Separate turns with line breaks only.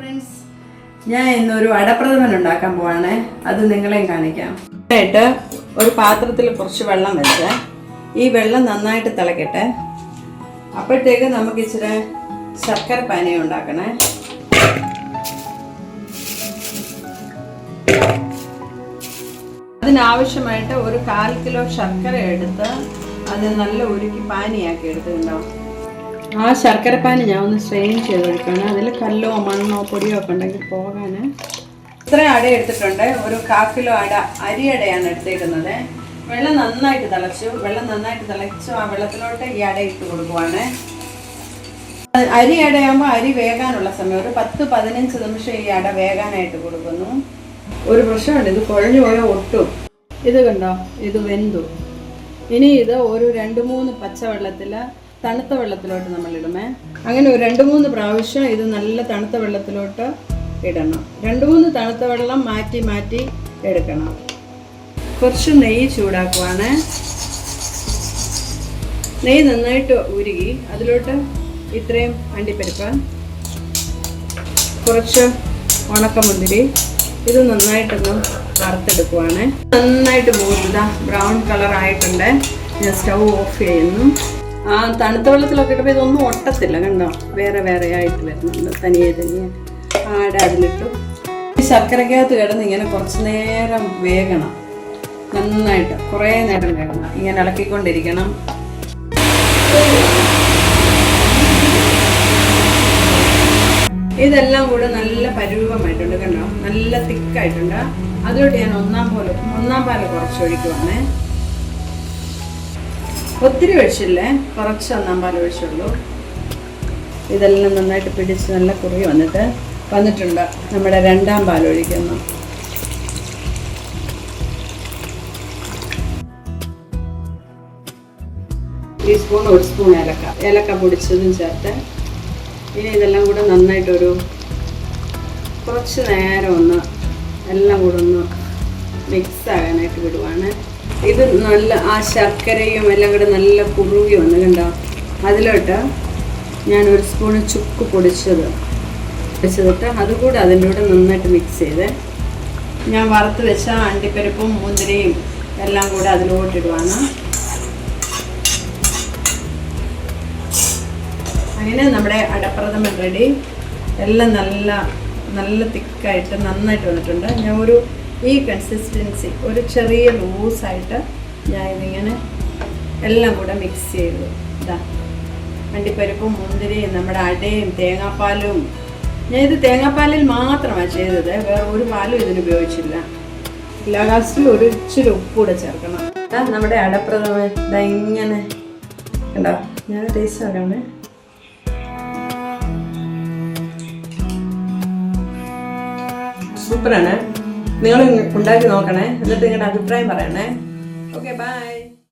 Friends ഞാൻ ഇന്നൊരു അടപ്രഥമൻ ഉണ്ടാക്കാൻ പോവാണേ. അത് നിങ്ങളെയും കാണിക്കാം. ആയിട്ട് ഒരു പാത്രത്തിൽ കുറച്ച് വെള്ളം വെച്ച്. ഈ വെള്ളം നന്നായിട്ട് തിളക്കട്ടെ. അപ്പോഴത്തേക്ക് നമുക്ക് ഇച്ചിരി ശർക്കര പാനീയം ഉണ്ടാക്കണേ. അതിനാവശ്യമായിട്ട് ഒരു കാൽ കിലോ ശർക്കര എടുത്ത് അത് നല്ല ഉരുക്കി പാനിയാക്കി എടുത്തിട്ടുണ്ടാവും. ആ ശർക്കര പാനി ഞാൻ ഒന്ന് സ്ട്രെയിൻ ചെയ്ത് കൊടുക്കണം അതിൽ കല്ലോ മണ്ണോ പൊടിയോ ഒക്കെ ഉണ്ടെങ്കിൽ പോകാൻ ഇത്ര അട എടുത്തിട്ടുണ്ട്. ഒരു കാ കിലോ അട അരി അടയാണ് എടുത്തേക്കുന്നത്. വെള്ളം നന്നായിട്ട് തിളച്ചു. വെള്ളം നന്നായിട്ട് തിളച്ചു ആ വെള്ളത്തിലോട്ട് ഈ അട ഇട്ട് കൊടുക്കുവാണ്. അരി അടയാകുമ്പോൾ അരി വേകാനുള്ള സമയം. ഒരു പത്ത് പതിനഞ്ച് നിമിഷം ഈ അട വേകാനായിട്ട് കൊടുക്കുന്നു. ഒരു പ്രശ്നമുണ്ട്. ഇത് കുഴഞ്ഞു പോയ ഒട്ടും. ഇത് കണ്ടോ? ഇത് വെന്തു. ഇനി ഇത് ഒരു രണ്ട് മൂന്ന് പച്ചവെള്ളത്തിൽ തണുത്ത വെള്ളത്തിലോട്ട് നമ്മൾ ഇടുമേ അങ്ങനെ ഒരു രണ്ട് മൂന്ന് പ്രാവശ്യം ഇത് നല്ല തണുത്ത വെള്ളത്തിലോട്ട് ഇടണം. രണ്ട് മൂന്ന് തണുത്ത വെള്ളം മാറ്റി മാറ്റി എടുക്കണം. കുറച്ച് നെയ്യ് ചൂടാക്കുവാണ്. നെയ്യ് നന്നായിട്ട് ഉരുകി അതിലോട്ട് ഇത്രയും അണ്ടിപ്പരിപ്പ് കുറച്ച് ഉണക്കമുന്തിരി. ഇത് നന്നായിട്ടൊന്ന് വറുത്തെടുക്കുവാണ്. നന്നായിട്ട് പോകുന്നതാ ബ്രൗൺ കളർ ആയിട്ടുണ്ട് ഞാൻ സ്റ്റൗ ഓഫ് ചെയ്യുന്നു. ആ തണുത്ത വെള്ളത്തിലൊക്കെ ഇടുമ്പോൾ ഇതൊന്നും ഒട്ടത്തില്ല കണ്ടോ? വേറെ വേറെ ആയിട്ട് വരുന്നുണ്ട്. തനിയെ തനിയെ ആടെ അതിലിട്ടു. ഈ ശർക്കരക്കകത്ത് കിടന്ന് ഇങ്ങനെ കുറച്ച് നേരം വേകണം. നന്നായിട്ട് കുറേ നേരം വേകണം. ഇങ്ങനെ ഇളക്കിക്കൊണ്ടിരിക്കണം. ഇതെല്ലാം കൂടെ നല്ല പരുവമായിട്ടുണ്ട് കണ്ടോ? നല്ല തിക്കായിട്ടുണ്ട്. അതുകൊണ്ട് ഞാൻ ഒന്നാം പോലെ ഒന്നാം പാൽ കുറച്ച് ഒഴിക്കുവാണേ. ഒത്തിരി ഒഴിച്ചില്ലേ? കുറച്ച് ഒന്നാം പാൽ ഒഴിച്ചുള്ളൂ. ഇതെല്ലാം നന്നായിട്ട് പിടിച്ച് നല്ല കുറി വന്നിട്ട് വന്നിട്ടുണ്ട്. നമ്മുടെ രണ്ടാം പാൽ ഒഴിക്കുന്നു. ടീസ്പൂൺ ഒരു സ്പൂൺ ഏലക്ക. ഏലക്ക പൊടിച്ചതും ചേർത്ത് ഇനി ഇതെല്ലാം കൂടെ നന്നായിട്ടൊരു കുറച്ച് നേരം ഒന്ന് എല്ലാം കൂടെ ഒന്ന് മിക്സ് ആകാനായിട്ട് വിടുവാണ്. ഇത് നല്ല ആ ശർക്കരയും എല്ലാം കൂടെ നല്ല കുറുകി വന്ന് കണ്ടോ? അതിലോട്ട് ഞാൻ ഒരു സ്പൂൺ ചുക്ക് പൊടിച്ചത് പൊടിച്ചതിട്ട് അതുകൂടെ അതിന്റെ കൂടെ നന്നായിട്ട് മിക്സ് ചെയ്ത് ഞാൻ വറുത്ത് വെച്ച അണ്ടിപ്പരിപ്പും മുന്തിരിയും എല്ലാം കൂടെ അതിലോട്ടിടുവാണ് അങ്ങനെ നമ്മുടെ അടപ്രഥമൻ റെഡി. എല്ലാം നല്ല നല്ല തിക്കായിട്ട് നന്നായിട്ട് വന്നിട്ടുണ്ട്. ഞാൻ ഒരു ഈ കൺസിസ്റ്റൻസി ഒരു ചെറിയ ലൂസായിട്ട് ഞാൻ ഇതിങ്ങനെ എല്ലാം കൂടെ മിക്സ് ചെയ്തു. ഇതാ അണ്ടിപ്പരിപ്പും മുന്തിരിയും നമ്മുടെ അടയും തേങ്ങാപ്പാലും. ഞാൻ ഇത് തേങ്ങാപ്പാലിൽ മാത്രമാണ് ചെയ്തത് വേറെ ഒരു പാലും ഇതിന് ഉപയോഗിച്ചില്ല. ലാസ്റ്റിൽ ഒരു ഇച്ചിരി ഉപ്പൂടെ ചേർക്കണം. ഇതാ നമ്മുടെ അടപ്രഥമൻ ഇതാ ഇങ്ങനെ. കണ്ടോ? ഞാൻ ടേസ്റ്റ് ആക്കാമേ സൂപ്പറാണ്. നിങ്ങൾ ഉണ്ടാക്കി നോക്കണേ. എന്നിട്ട് നിങ്ങളുടെ അഭിപ്രായം പറയണേ. Okay bye